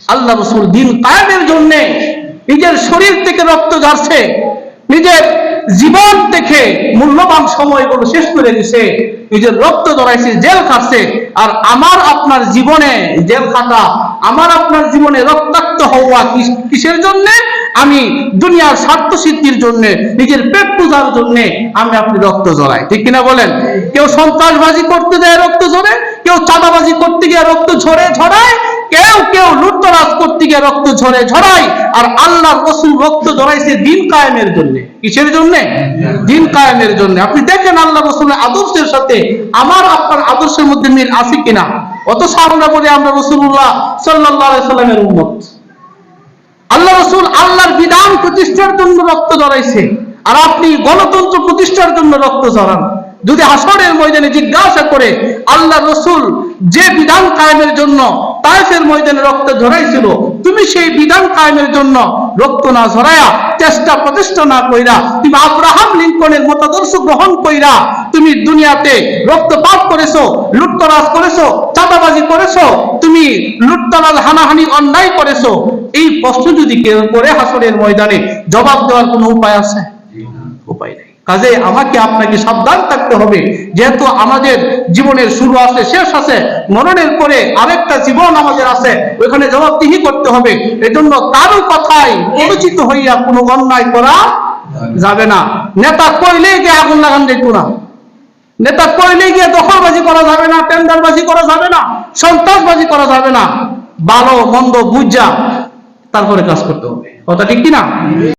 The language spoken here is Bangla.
আল্লাহ রসুল দিন কায়েমের জন্য নিজের শরীর থেকে রক্ত ঝরছে নিজের জীবন থেকে মূল্যবান সময়গুলো শেষ করে দিছে, নিজের রক্ত জড়াইছে জেল খাটছে, আর আমার আপনার জীবনে জেল খাটা, আমার আপনার জীবনে রক্তাক্ত হওয়া কিসের জন্য? আমি দুনিয়ার স্বার্থ সিদ্ধির জন্য, নিজের পেট পূজার জন্য আমি আপনি রক্ত জড়াই ঠিক কিনা বলেন? কেউ সন্ত্রাসবাজি করতে দেয় রক্ত ঝরে কেউ চাঁদাবাজি করতে গিয়ে রক্ত ঝরে ঝরায় কেউ কেউ লুটতরাজ করতে গিয়ে রক্ত ঝরে ঝরায় আর আল্লাহর রসুল রক্ত ঝরাইছে দিন কায়েমের জন্য। কিসের জন্য? দিন কায়েমের জন্য। আপনি দেখেন আল্লাহ রসুলের আদর্শের সাথে আমার আপনার আদর্শের মধ্যে মিল আছে কিনা? অত আমরা বলি, আমরা রসুল্লাহ সাল্লাহ সাল্লামের উন্মত আল্লাহ রসুল আল্লাহর বিধান প্রতিষ্ঠার জন্য রক্ত জড়াইছে আর আপনি গণতন্ত্র প্রতিষ্ঠার জন্য রক্ত জড়ান যদি হাসরের ময়দানে জিজ্ঞাসা করে, আল্লাহ রসুল যে বিধান কায়েমের জন্য তাইফের ময়দানে রক্ত ঝরাইছিল, তুমি সেই বিধান কায়েমের জন্য রক্ত না ঝরায়া চেষ্টা প্রচেষ্টা না কইরা, তুমি আব্রাহাম লিঙ্কনের মতাদর্শ গ্রহণ কইরা, তুমি দুনিয়াতে রক্তপাত করেছ, লুটতরাজ করেছ, চাঁদাবাজি করেছ, তুমি লুটতরাজ হানাহানি অন্যায় করেছ। এই প্রশ্ন যদি কেউ করে হাসরের ময়দানে, জবাব দেওয়ার কোনো উপায় আছে? উপায় নেই। কাজে আমাকে আপনাকে সাবধান থাকতে হবে। যেহেতু আমাদের জীবনের শুরু আছে, শেষ আছে, মরণের পরে আরেকটা জীবন আমাদের আছে, ওইখানে জবাবদিহি করতে হবে। এজন্য কারও কথাই পরিচিত হইয়া কোনো অন্যায় করা যাবে না। নেতা কইলে গিয়ে আগুন লাগান দেখব না। নেতা কইলে গিয়ে দখলবাজি করা যাবে না, টেন্ডারবাজি করা যাবে না, সন্ত্রাসবাজি করা যাবে না। ভালো, মন্দ, বুঝা, তারপরে কাজ করতে হবে। কথা ঠিক কিনা?